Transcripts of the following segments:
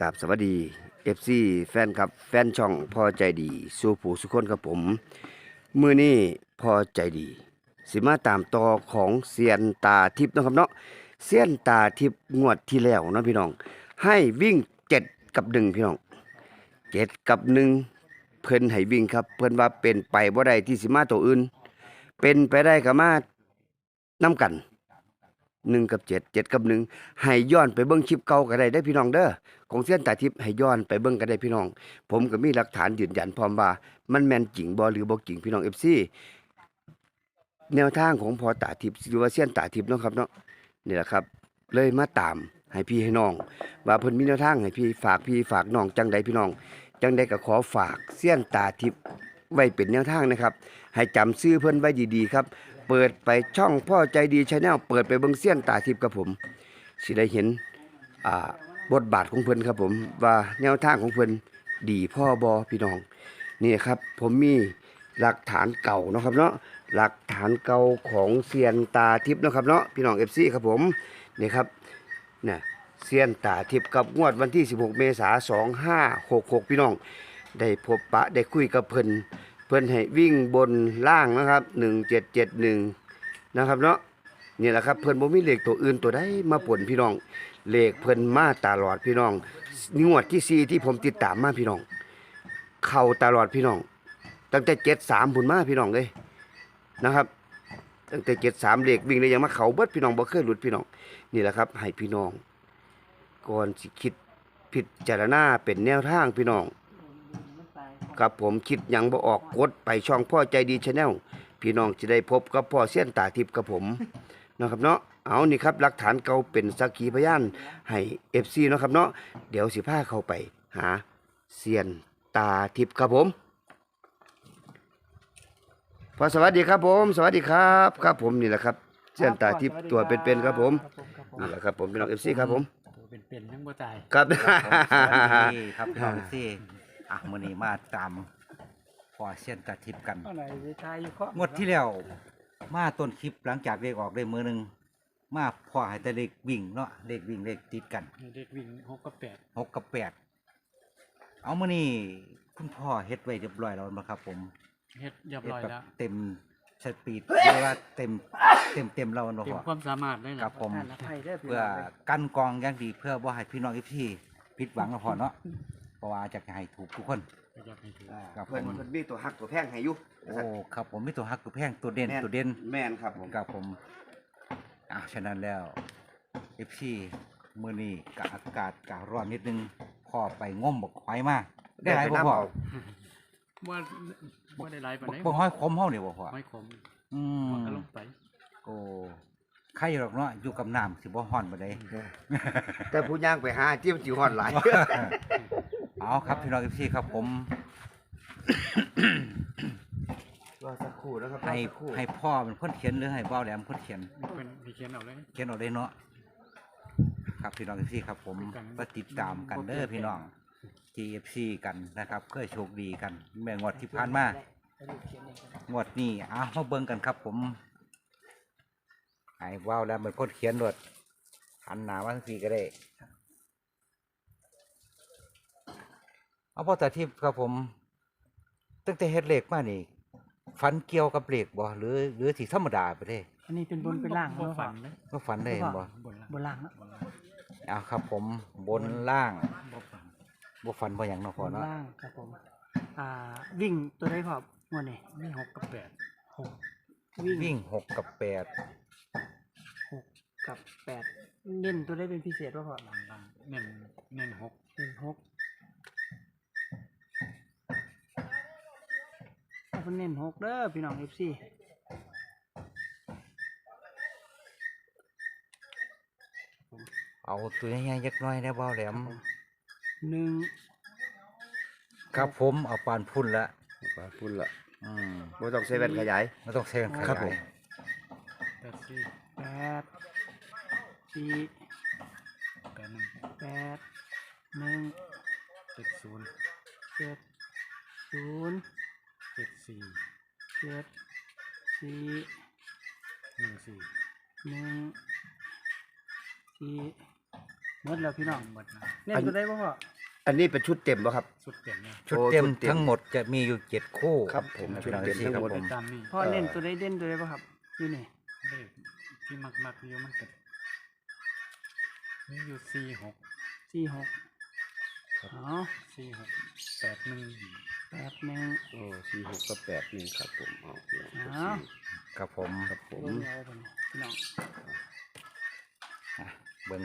กับสวัสดี FC แฟนครับแฟนช่องพอใจดีสู่ผู้สุคนครับผม มือนี้พอใจดี สิมาตามต่อของเซียนตาทิพย์นะครับเนาะเซียนตาทิพย์งวดที่แล้วเนาะพี่น้อง ให้วิ่งเจ็ดกับหนึ่งพี่น้องเจ็ดกับหนึ่งเพิ่นให้วิ่งครับ เพิ่นว่าเป็นไปบ่ได้ที่สิมาตัวอื่น เป็นไปได้ก็มานํกัน หนึ่งกับเจ็ดเจ็ดกับหนึ่งให้ย้อนไปเบิ่งคลิปเก่าก็ได้ได้พี่น้องเด้อของเส้นตาทิพย์ให้ย้อนไปเบิ่งก็ได้พี่น้อง ผมก็มีหลักฐานยืนยันพร้อมว่า มันแมนจริงบ่หรือบ่จริงพี่น้อง FC แนวทางของพอตาทิพย์หรือว่าเส้นตาทิพย์เนาะครับเนาะนี่แหละครับ เลยมาตามให้พี่ให้น้อง ว่าเพิ่นมีแนวทางให้พี่ฝากพี่ฝากน้องจังใดพี่น้อง จังใดก็ขอฝากเส้นตาทิพย์ไว้เป็นแนวทางนะครับ ให้จำชื่อเพิ่นไว้ดีๆครับ เปิดไปช่องพ่อใจดีชาแนลเปิดไปเบิงเสี้ยนตาทิพย์กับผมสิได้เห็นบทบาทของเพิ่นครับผมว่าแนวทางของเพิ่นดีพ่อบอพี่น้องนี่ครับผมมีหลักฐานเก่านะครับเนาะหลักฐานเก่าของเซียนตาทิพย์นะครับเนาะพี่น้อง FC ครับผมนี่ครับเนี่ยเซียนตาทิพย์กับงวดวันที่ 16 เมษายน2566 พี่น้อง ได้พบปะได้คุยกับเพิ่น เพิ่นให้วิ่งบนล่างนะครับ1771นะครับเนาะนี่แหละครับเพิ่นบ่มีเลขตัวอื่นตัวใดมาป่นพี่น้อง เลขเพิ่นมาตลอดพี่น้องงวดที่สี่ที่ผมติดตามมาพี่น้อง เข้าตลอดพี่น้อง ตั้งแต่73พุ่นมาพี่น้องเลยนะครับ ตั้งแต่73เลขวิ่งเลยยังมาเข้าเบิดพี่น้องบ่เคยหลุดพี่น้อง นี่แหละครับ ให้พี่น้องก่อนสิคิดพิจารณาเป็นแนวทางพี่น้อง ครับผมคิดหยังบ่ออกกดไปช่องพ่อใจดีชาแนลพี่น้องจะได้พบกับพ่อเสี้ยนตาทิพย์กับผมนะครับเนาะเอานี่ครับหลักฐานเก่าเป็นสักขีพยานให้ FC เนาะครับเนาะเดี๋ยวสิพาเข้าไปหาเสียนตาทิพย์ครับผมพอสวัสดีครับผม สวัสดีครับ ครับผมนี่แหละครับเสียนตาทิพย์ตัวเป็นๆครับผมครับผมนี่แหละครับผมพี่น้อง FC ครับผมตัวเป็นๆยังบ่ตายครับ ครับพี่น้องที่อ่ะมื้อนี้มาตามพอเส้นตาทิพย์กัน เอาไหนสิทายอยู่เคาะงวดที่แล้วมาต้นคลิปหลังจากเลขออกได้มือหนึงมาพอให้แต่เลขวิ่งเนาะเลขวิ่งเลขติดกันเด็กวิ่งหกกับแปดหกกับแปดเอามื้อนี้คุณพ่อเฮ็ดไว้เรียบร้อยแล้วบ่ครับ ผมเฮ็ดเรียบเฮ็ดร้อยแบบแล้วเต็มสปีดหรือว่าเต็มเต็มเต็มเราบ่เต็มพ่อ ความสามารถเลยครับผม ท่านอภัยเด้อพี่เพื่อน้องเด้อกันกรองอย่างดีเพื่อบ่ให้พี่น้องที่ผิดหวังนะพ่อเนาะ เพราะว่าจะให้ถูกทุกคน ก็อยากให้ถือครับผเพิ่นมเพิ่นมีตัวหักตัวแพงให้อยู่โอ้ครับผมมีตัวฮักตัวแพงตัวเด่นแม่น ตัวเด่นแม่นครับผม ครับผมอะฉะนั้นแล้วเอฟซีมื้อนี้กะอากาศกะร้อนนิดนึงพอไปง่มบกหอยมาได้หลายบ่พ่อว่าว่าได้หลายปานบกใดบกหอยขมเฮานี่บ่พ่อไม่ขมอืมมันก็ลงไปโอ้ใครหรอกเนาะอยู่กับน้ำสิบ่ฮ้อนบ่ได้ แต่ผู้ย่างไปหาจิ้มจิ๋วฮอดหลาย เอาครับพี่น้องเอฟซีครับผม รอสักครู่นะครับให้รอสักครู่ให้พ่อเป็นคนเขียนหรือให้เบ้าแหลมคนเขียน เป็นพี่เขียนเอาเลย เขียนเอาได้เนาะครับพี่น้องเอฟซีครับผมเป็นกันก็ติดตามกันเด้อพี่น้อง GFC กันนะครับเคยโชคดีกันแม่งวดที่ผ่านมางวดนี้อะมาเบิ่งกันครับผมไอ้ว้าวแล้วมันคนเขียนรถหันหน้ามาทั้งสี่ก็ได้ เอาพ่อตาทิพย์ครับผม ตั้งแต่เฮ็ดเหล็กมานี่ฝันเกี่ยวกับเหล็กบ่หรือหรือที่ธรรมดาไปเด้อันนี้เป็นบนเป็นล่างบ่เนาะฝันเลยก็ฝันได้เห็นบ่บนล่างบนล่างเนาะบนล่างเอาครับผมบนล่างบ่ฝันบ่ฝันบ่หยังเนาะบพ่อนเนาะล่างครับผมอ่าวิ่งตัวได้พอบงวดนี้มีหกกับแปดหกวิ่งวิ่งหกกับแปดหกกับแปดเน้นตัวได้เป็นพิเศษว่าพอล่างล่างเน้นเน้นหกเป็นหก เอาเป็นเน้นหกเด้อพี่น้องเอฟซีเอาตัวใหญ่ๆจักหน่อยนะเบาแหลมหนึ่งครับผมเอาปานพุ่นละว่าพุ่นละอืมบ่ต้องใช้แว่นขยาย ไม่ต้องเซ็นขครับยาผยม แปดสี่แปดสี่แปดหนึ่งแปดหนึ่งเจ็ดศูนย์เจ็ดศูนย์ เจ็ดสี่เจ็ดสี่หนึ่งสี่หนึ่งสี่หมดแล้วแล้วพี่น้องหมดนะเน้นตัวได้บ่พ่ออันนี้เป็นชุดเต็มป่ะครับสุดเต็มเลยชุดโอ้เต็มชุดเต็มทั้งหมดจะมีอยู่เจ็ดคู่ครับผมนะชุดพี่น้องเต็มที่ทั้งครับหมดผมตามนี่พ่อเน้นตัวได้เด่นตัวได้บ่ครับอยู่นี่เลขที่มักมักๆอยู่มันก็มีอยู่สี่หกสี่หกอ๋อสี่หกแปดหนึ่ง แปดหนึ่ง โอ้สี่หกกับแปดหนึ่งครับผมเอาเดี๋ยวอ้าวครับผมครับผมเบิ่งเอาไปพี่น้องอะเบิ่ง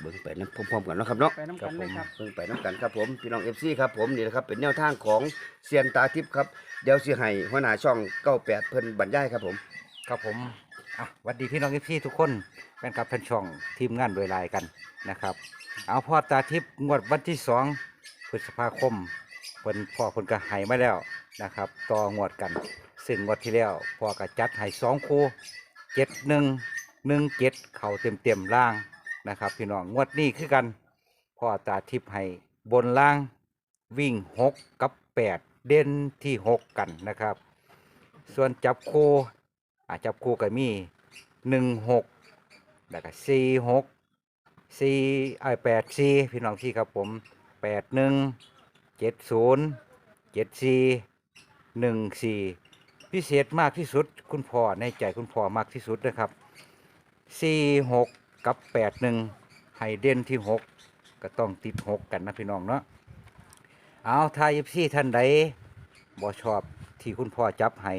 เบิ่งไปน้ำพร้อมๆกันเนาะครับเนาะ ไปน้ำกันเลยครับเบิ่งไปน้ำกันครับผมพี่น้องเอฟซีครับผมนี่นะครับเป็นแนวทางของเซียนตาทิพย์ครับเดี๋ยวสิให้หัวหน้าช่องเก้าแปดเพิ่นบรรยายครับผมครับผมอะหวัสดีพี่น้องพี่ทุกคนแฟนคลับแฟนช่องทีมงานโดยลายกันนะครับ เอาพ่อตาทิพย์งวดวันที่สองพฤษภาคม เพิ่นพ่อเพิ่นก็ให้มาแล้วนะครับต่องวดกันซึ่งงวดที่แล้วพ่อก็จัดให้สองคู่เจ็ดหนึ่งหนึ่งเจ็ดเข่าเต็มเต็มล่างนะครับพี่น้องงวดนี้คือกันพ่อตาทิพย์ให้บนล่างวิ่งหกกับแปดเด่นที่หกกันนะครับ ส่วนจับคู่อาจับคู่ก็มีหนึ่งหกแล้วก็สี่หกสี่ไอแปดสี่พี่น้องที่ครับผมแปดหนึ่ง เจ็ดศูนย์เจ็ดสี่หนึ่งสี่พิเศษมากที่สุดคุณพ่อในใจคุณพ่อมากที่สุดนะครับสี่หกกับแปดหนึ่งให้เด่นที่หกก็ต้องติดหกกันนะพี่น้องเนาะเอาทายพี่ท่านใดบ่ชอบที่คุณพ่อจับให้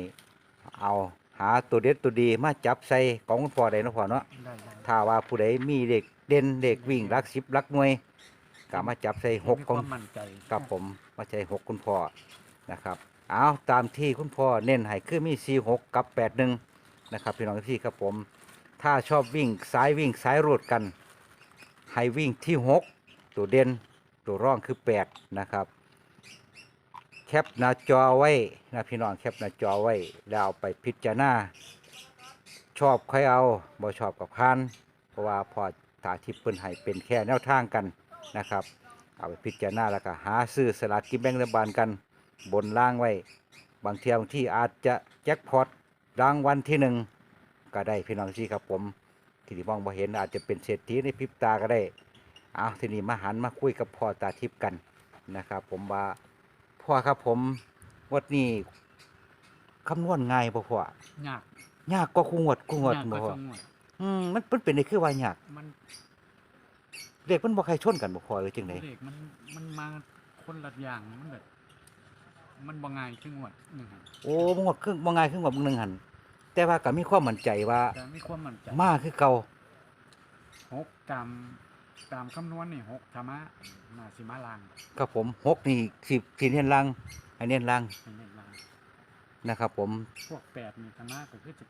เอาหาตัวเด็ดตัวดีมาจับใส่ของคุณพ่อได้เนาะพ่อเนาะได้ได้ถ้าว่าผู้ใดมีเด็กเด่นเด็กวิ่งรักสิบรักหน่วย ก็มาจับใส่หกมีของความมั่นใจกับผมมาใส่หกคุณพ่อนะครับเอาตามที่คุณพ่อเน้นให้คือมีสี่หกกับแปดหนึ่งนะครับพี่น้องพี่ครับผม ถ้าชอบวิ่งสายวิ่งสายรูดกัน ให้วิ่งที่หกตัวเด่นตัวร่องคือแปดนะครับ แคปหน้าจอไว้นะพี่น้องแคปหน้าจอไว้แล้วเอาไปพิจารณา ชอบใครเอาบ่ชอบกับพาน เพราะว่าพอตาทิพย์เพิ่นให้เป็นแค่แนวทางกัน นะครับเอาไปพิจารณาแล้วก็หาซื้อสลากกินแบ่งรัฐบาลกันบนล่างไว้ บางเที่ยบางที่อาจจะแจ็คพอตรางวัลที่หนึ่งก็ได้พี่น้องที่ครับผมที่ที่มองบ่เห็นอาจจะเป็นเศรษฐีในพริบตาก็ได้เอาทีนี้มาหันมาคุยกับพ่อตาทิพย์กันนะครับ ผมว่าพ่อครับผมงวันนี้คำนวณง่ายบ่พ่อยากยากก็คู่งวดคู่งวดยากบ่ก็พ่อสงวดอืมมันมันเป็นได้คือว่ายากมัน เด็กมันบ่ใครชนกันบ่พ่อหรือจังไดเลขมันมันมาคนละอย่างมันแบบมันบ่ง่ายคืองวดหนึ่งครับโอ้บ่งวดครึ่งบ่ง่ายครึ่งว่ามึงหนึงหันแต่ว่าก็มีความมั่นใจว่า แต่มีความมั่นใจมาคือเก่าหกตามตามคำนวณนี่หกธรรมะนาสิมาลางครับผมหกนี่สิบสี่เนียนลังให้เนียนลังเป็นเลขลางนะครับผม พวกแปดนี่ธรรมะก็คือจะ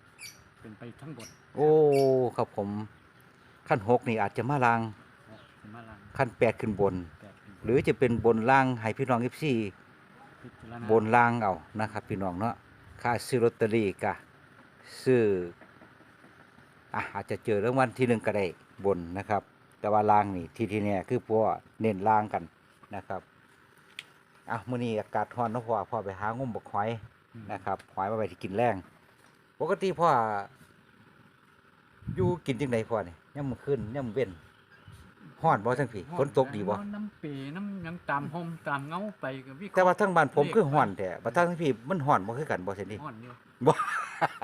เป็นไปทั้งบทโอ้ครับผมขั้นหกนี่อาจจะมาลัง หกสิมาลางขั้นแปดขึ้นบน แปดเป็นหรือจะเป็นบนล่างให้พี่น้องเอฟซีพิจารณาบนล่างเอานะครับพี่น้องเนาะค่าซื้อลอตเตอรี่กะซื้ออะอาจจะเจอรางวัลที่หนึ่งก็ได้บนนะครับ แต่ว่าล่างนี่ที่ที่เนี่ยคือพวกเน้นล่างกันนะครับอะมื้อนี้อากาศร้อนเนาะพ่อพ่อไปหางมบกหอยอืมนะครับหอยมาไปที่กินแรงปกติพ่ออยู่กินจังไดพ่อนี่ย่ำมื้อคืนย่ำมื้อเว้น ฮ้อนบ่ทั้งพี่ฝนตกดีบ่น้ำเปน้ำหยังตามห่มตามเงาไปกับวิเคราะห์แต่ว่าทั้งบ้านผมเลขคือฮ้อนแต่บ่ทั้งพี่มันฮ้อนบ่คือกันบ่ซั่นนี่ห่อนอยู่บ่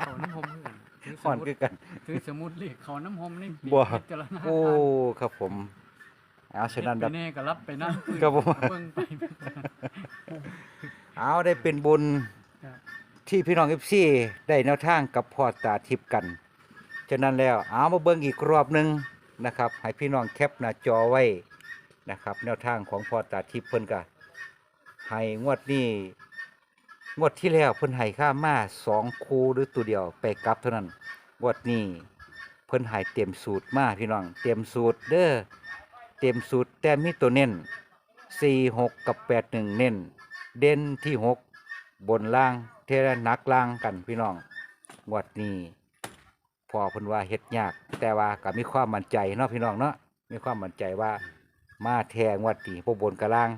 เขาน้ำห่มคือกันถือสฮ้อนมุดคือกันถือสมุดเลขเขาน้ำห่มนี่บ่พิจารณาโอ้ครับผมเอาฉะนั้นเฮ็ดัดบไปแน่ก็รับไปนั่งครับผมเบิ่งไปเอาได้เป็นบุญครับที่พี่น้อง FC ได้แนวทางกับพ่อตาทิพย์กัน ฉะนั้นแล้ว เอามาเบิ่งอีกรอบหนึง นะครับ ให้พี่น้องแคปหน้าจอไว้นะครับ แนวทางของพ่อตาทิพย์เพิ่นก็ให้งวดนี้งวดที่แล้วเพิ่นให้ค่ามาสองคูหรือตัวเดียวไปกลับเท่านั้นงวดนี้เพิ่นให้เต็มสูตรมาพี่น้อง เต็มสูตรเด้อเต็มสูตรแต่มีตัวเน้น4 6กับ8 1เน้น เด่นที่6บนล่างเทระนักล่างกันพี่น้องงวดนี้ พอเพิ่นว่าเฮ็ดยาก แต่ว่าก็มีความมั่นใจเนาะพี่น้องเนาะมีความมั่นใจว่ามาแทงวัดนี้พวกบนกระล่าง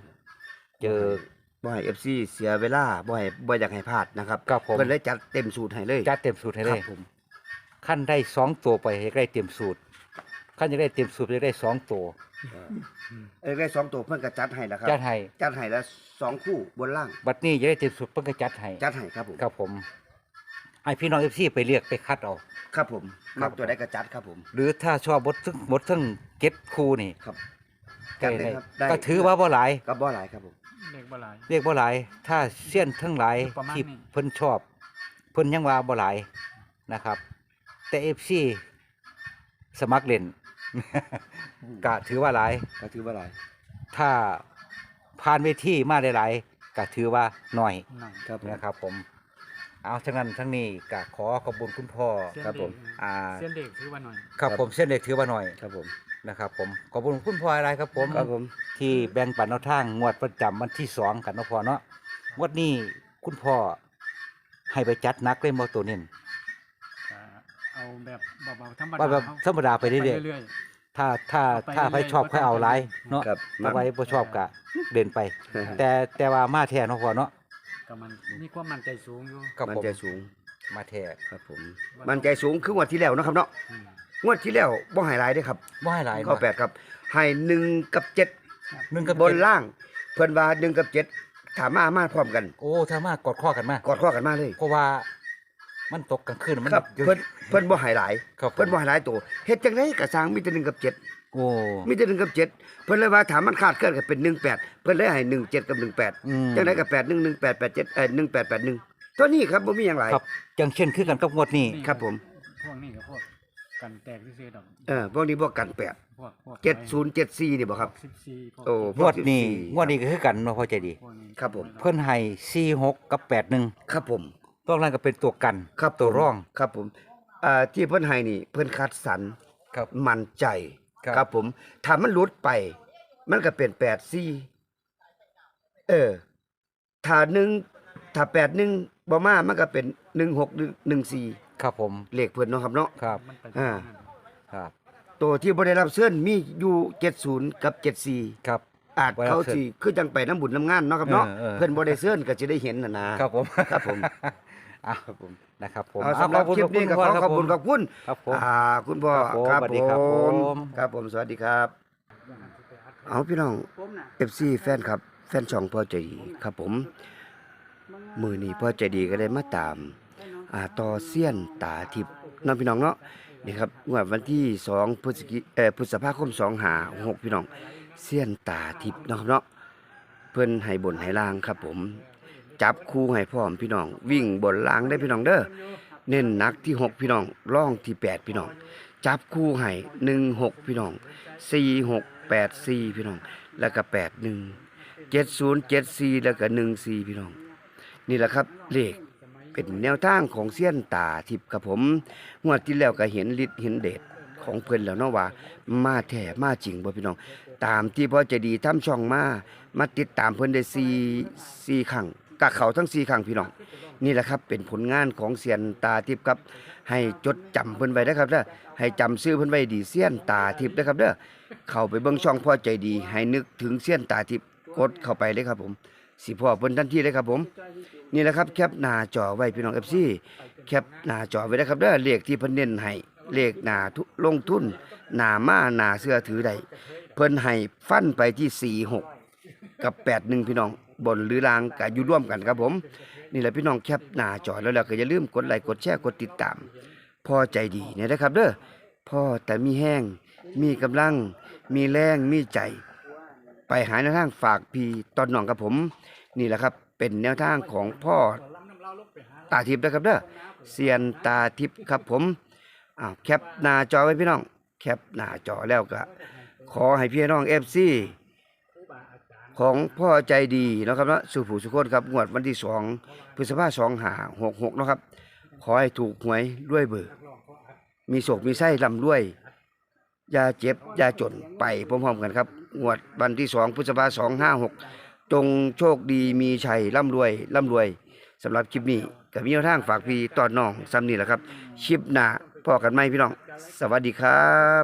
เจอ บ่ให้เอฟซีเสียเวลาบ่ให้บ่อยากให้พลาดนะครับครับผม เพิ่นเลยจัดเต็มสูตรให้เลยจัดเต็มสูตรให้คเลรับยผมขั้นได้สองตัวไปให้ได้เต็มสูตรขั้นจะได้เต็มสูบจะได้สองตัวเอ้ยได้สองตัวเพิ่นก็จัดให้แล้วครับจัดให้จัดให้แล้วสองคู่บนล่างบัดนี้จะได้เต็มสูบเพิ่นก็จัดให้จัดให้ครับผม ครับผม ให้พี่น้องเอฟซีไปเรียกไปคัดเอา ครับผมครัมับ กตัวใดก็จัดครับผม หรือถ้าชอบบทซึ่งบทซึ่งเก็ตคูนี่ครับก็จัดเลยได้ครับได้ ก็ถือว่าบ่หลายก็บ่หลายครับผมเด็กบ่หลาย เรียกบ่หลาย ถ้าเสี้ยนทั้งหลายประมาณที่นี้เพิ่นชอบ เพิ่นยังว่าบ่หลายนะครับ แต่เอฟซีสมัครเล่น ก็ถือว่าหลาย ก็ถือว่าหลายถ้าผ่านเวทีมาหลายๆก็ถือว่าน้อยหน่อย ครับผมนะครับผม เอาทั้งนั้นทั้งนี้ก็ขอขอบคุณคุณพ่อเส้นครับผมเด็กอ่าเส้นเด็กถือว่าหน่อย ครับผมเส้นเล็กถือว่าน้อยครับผมนะครับผมขอบคุณคุณพ่ออะไรครับผมครับผมที่แบ่งปันแนวทางงวดประจำวันที่สองกันเนาะพ่อเนาะงวดนี้คุณพ่อให้ไปจัดหนักเลยมอตัวเน้นก็เอาแบบเบาๆธรรมดาว่าแบบธรรมดาไปเรื่อยเรื่อยๆถ้าถ้าเอาไปถ้าใครเรื่อยๆชอบบ่ใครเอาต้องหลายไปเนาะครับถ้าไว้บ่ชอบก็เด่นไป แต่แต่ว่ามาแท้เนาะพ่อเนาะๆ ก็มันมีความมั่นใจสูงอยู่ครับมันผมใจสูงมาแท้ครับผม มันใจสูงคืองวดที่แล้วเนาะครับเนาะอืมงวดที่แล้วบ่ให้หลายเด้อครับบ่ให้หลายข้อเนาะแปดครับให้หนึ่งกับเจ็ดหนึ่งกับบนล่าง เพิ่นว่าหนึ่งกับเจ็ดถามมามาพร้อมกัน โอ้ถ้ามากอดข้อกันมากอดข้อกันมาเลยเพราะว่ามันตกกลางคืนมันครับอยู่เพิ่นเพิ่นบ่ให้หลาย ครับผมเพิ่นบ่ให้หลายตัวเฮ็ดจังไดก็สร้างมีแต่หนึ่งกับเจ็ด โอ้มีแต่หนึ่งกับเจ็ดเพิ่นเลยว่าถามมันขาดเกินก็เป็นหนึ่งแปดเพิ่นเลยให้หนึ่งเจ็ดกับหนึ่งแปดอืมจังไดก็แปดหนึ่งหนึ่งแปดแปดเจ็ดเอ่อหนึ่งแปดแปดหนึ่งตัวนี้ครับบ่มีหยังหลายครับจังเช่นคือกันกับงวดนี้นี่ครับผม พวกนี้กับพวกกันแตกที่ซื้อๆดอกเออพวกนี้บ่กันแปดพวกพวกเจ็ดศูนย์เจ็ดสี่นี่บ่ครับ สิบสี่พวกโอ้ งวดนี้งวดนี้ก็คือกันเนาะพ่อใจดี พวกนี้ครับผม เพิ่นให้46 กับ 81ครับผม ตัวนั้นก็เป็นตัวกันครับตัวผมร่อง ครับผมอ่าที่เพิ่นให้นี่ เพิ่นคัดสรรครับ มั่นใจ ครับ ครับผมถ้ามันหลุดไป มันก็เป็นแปดสี่เออถ้าหนึ่งถ้าแปดหนึ่งบ่มามันก็เป็นหนึ่งหกหนึ่งสี่ครับผมเลขเพิ่นเนาะครับเนาะครับมันไปอ่าครับตัวที่บ่ได้รับเชิญมีอยู่เจ็ดศูนย์กับเจ็ดสี่ครับ อาจบ่ได้รับเขาเชิญสิคือจังไปน้ำบุญน้ำงานเนาะครับเนาะเออเออ เพิ่นบ่ได้เชิญก็จะได้เห็นน่ะนะครับผม ครับผม อะครับผม นะครับผมเอาสำหรับขอคลิปนี้ก็ขอขอบคุณขอบคุณครับผมอ่าคุณพ่อครับผมสวัสดีครับผมครับผมสวัสดีครับ เอาพี่น้องผมน่ะ FC แฟนครับ แฟนช่องพ่อใจดีครับผม มือนี้พ่อใจดีก็ได้มาตามอ่าต่อเสี้ยนตาทิพย์น้องพี่น้องเนาะนี่ครับงวดวันที่2พฤศจิเอ่อพฤษภาคม2หา6พี่น้องเสี้ยนตาทิพย์เนาะครับเนาะเพิ่นให้บนให้ล่างครับผม จับคู่ให้พร้อมพี่น้อง วิ่งบนล่างได้พี่น้องเด้อเน้นนักที่6พี่น้องร่องที่8พี่น้อง จับคู่ให้1 6พี่น้อง4 6 8 4พี่น้อง แล้วก็8 1 7 0 7 4แล้วก็1 4พี่น้อง นี่แหละครับเลขเป็นแนวทางของเสี้ยนตาทิพย์กับผมงวดที่แล้วก็เห็นฤทธิ์เห็นเดชของเพิ่อนแล้วเนาะว่า มาแท้มาจริงบ่พี่น้อง ตามที่พ่อจะดีทำช่องมามาติดตามเพิ่อนได้4 4ครั้ง กะเขาทั้ง4ครั้างพี่น้อง นี่แหละครับเป็นผลงานของเสียนตาทิพย์ครับ ให้จดจำเพิ่นไว้นะครับเด้อให้จำชื่อเพิ่นไว้ดีเสียนตาทิพย์นะครับเด้อเข้าไปเบิ่งช่องพ่อใจดี ให้นึกถึงเสียนตาทิพย์กดเข้าไปเลยครับผม สิพ่อเพิ่นทันทีเลยครับผม นี่แหละครับแคปหน้าจอไว้พี่น้อง FC แคปหน้าจอไว้นะครับเด้อเลขที่เพิ่นเน้นให้เลขหน้าทุลงทุนหน้ามาหน้าเสื้อถือได้เพิ่นให้ฟันไปที่46กับ81พี่น้อง บนหรือล่างก็อยู่ร่วมกันครับผม นี่แหละพี่น้องแคปหน้าจอแล้วแล้วก็อย่าลืมกดไลค์กดแชร์กดติดตามพ่อใจดีเนี่ยนะครับเด้อพ่อแต่มีแห้งมีกำลัง มีแรงมีใจ ไปหาแนวทางฝากพี่ตอนน้องกับผม นี่แหละครับเป็นแนวทางของพ่อตาทิพย์นะครับเด้อเซียนตาทิพย์ครับผมอ้าวแคปหน้าจอไว้พี่น้อง แคปหน้าจอแล้วก็ขอให้พี่น้องเอฟซี ของพ่อใจดีนะครับนะสุผูสุคนครับงวดวันที่สองพฤษภาสองหาหกหกนะครับ ขอให้ถูกหวยด้วยเบอร์มีโศกมีไส้ลำด้วยยาเจ็บยาจนไปพร้อมๆกันครับงวดวันที่สองพฤษภาสองห้าหกจงโชคดีมีชัยร่ำรวยร่ำรวยสำหรับคลิปนี้ก็มีทางฝากพี่ตอนน้องซ้ำนี่แหละครับ คลิปหน้าพอกันไหมพี่น้อง สวัสดีครับ